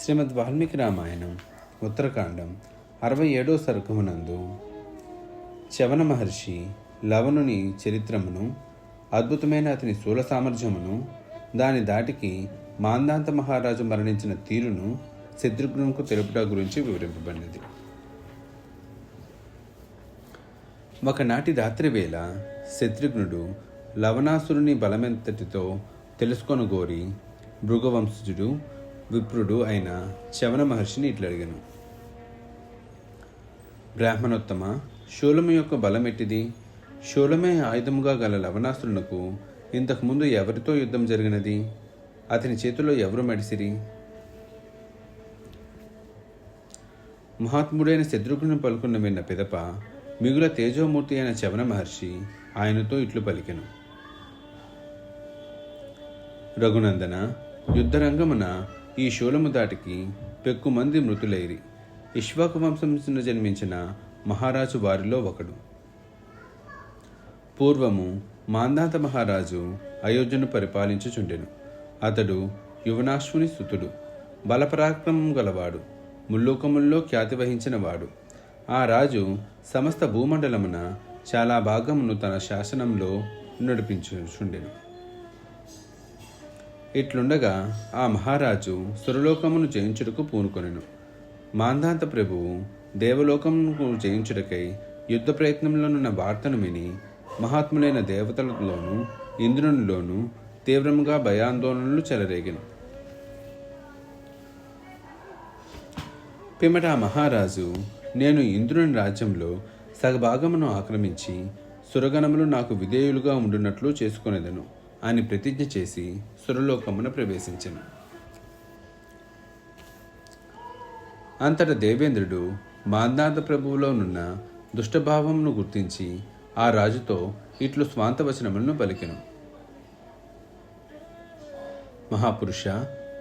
శ్రీమద్ వాల్మీకి రామాయణం ఉత్తరకాండం అరవై ఏడో సర్గమునందు చవన మహర్షి లవణుని చరిత్రమును అద్భుతమైన అతని శూల సామర్థ్యమును దాని దాటికి మాందాంత మహారాజు మరణించిన తీరును శత్రుఘ్నుకు తెలుపుట గురించి వివరింపబడినది. ఒకనాటి రాత్రి వేళ శత్రుఘ్నుడు లవణాసురుని బలమెంతటితో తెలుసుకొను గోరి భృగవంశజుడు విప్రుడు అయిన శవన మహర్షిని ఇట్లా అడిగాను. బ్రాహ్మణోత్తమ శూలము యొక్క బలమెట్టిది శూలమే ఆయుధముగా గల లవణాసురునకు ఇంతకుముందు ఎవరితో యుద్ధం జరిగినది? అతని చేతిలో ఎవరు మెడిసిరి? మహాత్ముడైన శత్రుఘ్నుని పలుకున్న విన్న పిదప మిగుల తేజోమూర్తి అయిన చవన మహర్షి ఆయనతో ఇట్లు పలికెను. రఘునందన యుద్ధరంగమున ఈ శూలము దాటికి పెక్కుమంది మృతులైరి. ఇష్వాకు వంశంలో జన్మించిన మహారాజు వారిలో ఒకడు. పూర్వము మాందాత మహారాజు అయోధ్యను పరిపాలించుచుండెను. అతడు యువనాశ్వుని సుతుడు బలపరాక్రమం గలవాడు ముల్లోకముల్లో ఖ్యాతి వహించినవాడు ఆ రాజు సమస్త భూమండలమున చాలా భాగమును తన శాసనంలో నడిపించుచుండెను. ఇట్లుండగా ఆ మహారాజు సురలోకమును జయించుటకు పూనుకొనెను. మాంధాంత ప్రభువు దేవలోకమును జయించుటకై యుద్ధ ప్రయత్నంలోనున్న వార్తను విని మహాత్ములైన దేవతలలోనూ ఇంద్రునిలోనూ తీవ్రముగా భయాందోళనలు చెలరేగెను. పిమ్మట ఆ మహారాజు నేను ఇంద్రుని రాజ్యంలో సగభాగమును ఆక్రమించి సురగణములు నాకు విధేయులుగా ఉండునట్లు చేసుకునేదను. అని ప్రతిజ్ఞ చేసి సురలోకమున ప్రవేశించను. అంతట దేవేంద్రుడు మాందాంత ప్రభువులోనున్న దుష్టభావమును గుర్తించి ఆ రాజుతో ఇట్లు స్వాంతవచనములను పలికెను. మహాపురుష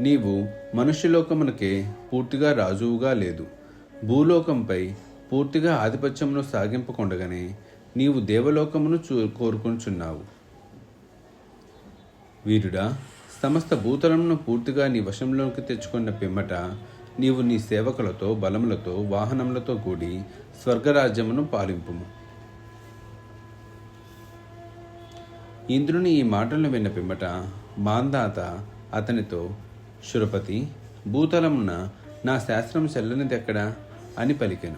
నీవు మనుష్యలోకమునకే పూర్తిగా రాజువుగా లేదు. భూలోకంపై పూర్తిగా ఆధిపత్యమును సాగింపకుండగానే నీవు దేవలోకమును చూ కోరుకుంటున్నావు వీరుడా సమస్త భూతలమును పూర్తిగా నీ వశంలోకి తెచ్చుకున్న పిమ్మట నీవు నీ సేవకులతో బలములతో వాహనములతో కూడి స్వర్గరాజ్యమును పాలింపుము. ఇంద్రుని ఈ మాటలను విన్న పిమ్మట మాందాత అతనితో శురపతి భూతలమున నా శాస్త్రం చెల్లనిదెక్కడా అని పలికెను.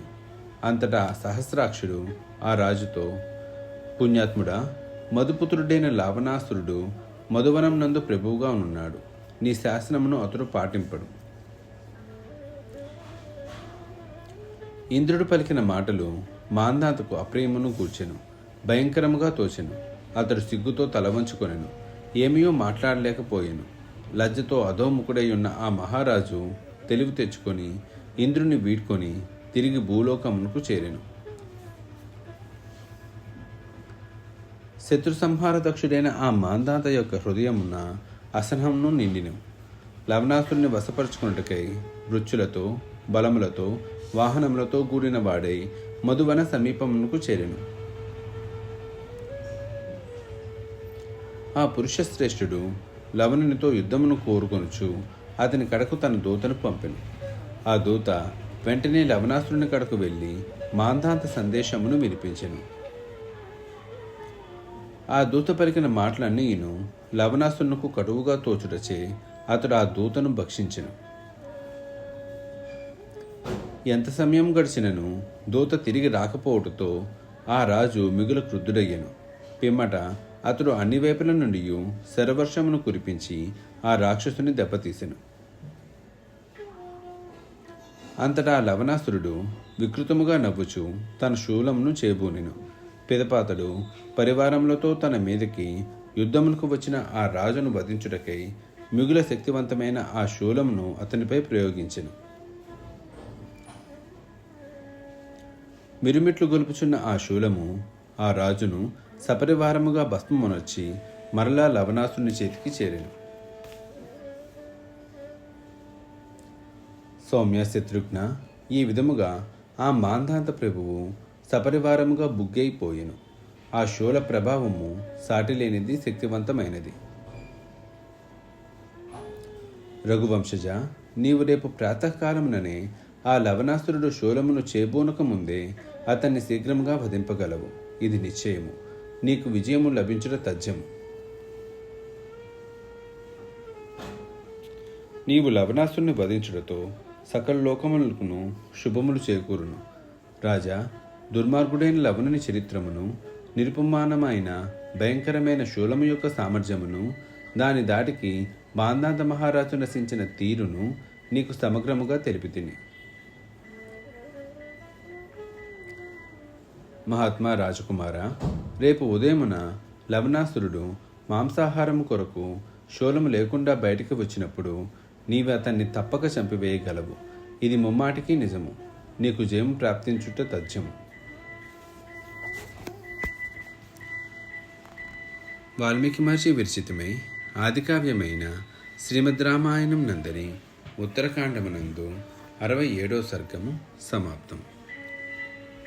అంతటా సహస్రాక్షుడు ఆ రాజుతో పుణ్యాత్ముడా మధుపుత్రుడైన లావణాసురుడు మధువనం నందు ప్రభువుగా ఉన్నాడు నీ శాసనమును అతడు పాటింపడు. ఇంద్రుడు పలికిన మాటలు మాందాతకు అప్రియమును కూర్చెను భయంకరముగా తోచెను. అతడు సిగ్గుతో తల వంచుకొనెను. ఏమీయో మాట్లాడలేకపోయాను. లజ్జతో అధోముఖుడై ఉన్న ఆ మహారాజు తెలివి తెచ్చుకొని ఇంద్రుని వీడ్కొని తిరిగి భూలోకమునకు చేరెను. శత్రు సంహార దక్షుడైన ఆ మాందాత యొక్క హృదయమున అసహంను నిండిను లవణాసుని వశపరుచుకున్నట్టుకై వృచ్చులతో బలములతో వాహనములతో కూడిన వాడై మధువన సమీపమునకు చేరెను. ఆ పురుష శ్రేష్ఠుడు లవణునితో యుద్ధమును కోరుకొనుచు అతని కడకు తన దూతను పంపెను. ఆ దూత వెంటనే లవణాసురుని కడకు వెళ్ళి మాంధాంత సందేశమును వినిపించెను. ఆ దూత పలికిన మాటలన్నీను లవణాసునకు కటువుగా తోచుటచే అతడు ఆ దూతను భక్షించెను. ఎంత సమయం గడిచినను దూత తిరిగి రాకపోవటంతో ఆ రాజు మిగుల క్రుద్ధుడయ్యను. పిమ్మట అతడు అన్ని వైపుల నుండి శరవర్షమును కురిపించి ఆ రాక్షసుని దెబ్బతీసెను. అంతటా లవణాసురుడు వికృతముగా నవ్వుచు తన శూలమును చేబూనెను. పిదపాతడు పరివారములతో తన మీదకి యుద్ధములకు వచ్చిన ఆ రాజును వధించుటకై మిగుల శక్తివంతమైన ఆ శూలమును అతనిపై ప్రయోగించెను. మిరుమిట్లు గొలుపుచున్న ఆ శూలము ఆ రాజును సపరివారముగా భస్మమునొచ్చి మరలా లవణాసుని చేతికి చేరాను. సౌమ్య శత్రుఘ్న ఈ విధముగా ఆ మాంధాంత ప్రభువు సపరివారముగా బుగ్గైపోయెను. ఆ షోల ప్రభావము సాటిలేనిది శక్తివంతమైనది. రఘువంశజ నీవు రేపు ప్రాతకాలముననే ఆ లవణాసురుడు శూలమును చేబూనక ముందే అతన్ని శీఘ్రంగా వధింపగలవు. ఇది నిశ్చయము. నీకు విజయము లభించుట తథ్యము. నీవు లవణాసుని వధించుటతో సకల లోకములకు శుభములు చేకూరును. రాజా దుర్మార్గుడైన లవణుని చరిత్రమును నిరుపమానమైన భయంకరమైన శూలము యొక్క సామర్థ్యమును దాని దాటికి బాందాంత మహారాజు నశించిన తీరును నీకు సమగ్రముగా తెలిపితిని. మహాత్మా రాజకుమార రేపు ఉదయమున లవణాసురుడు మాంసాహారము కొరకు శూలము లేకుండా బయటికి వచ్చినప్పుడు నీవు అతన్ని తప్పక చంపివేయగలవు. ఇది ముమ్మాటికి నిజము. నీకు జయం ప్రాప్తించుట తథ్యము. వాల్మీకి మహర్షి విరచితమై ఆదికావ్యమైన శ్రీమద్ రామాయణం నందని ఉత్తరకాండమునందు అరవై ఏడో సర్గము సమాప్తం.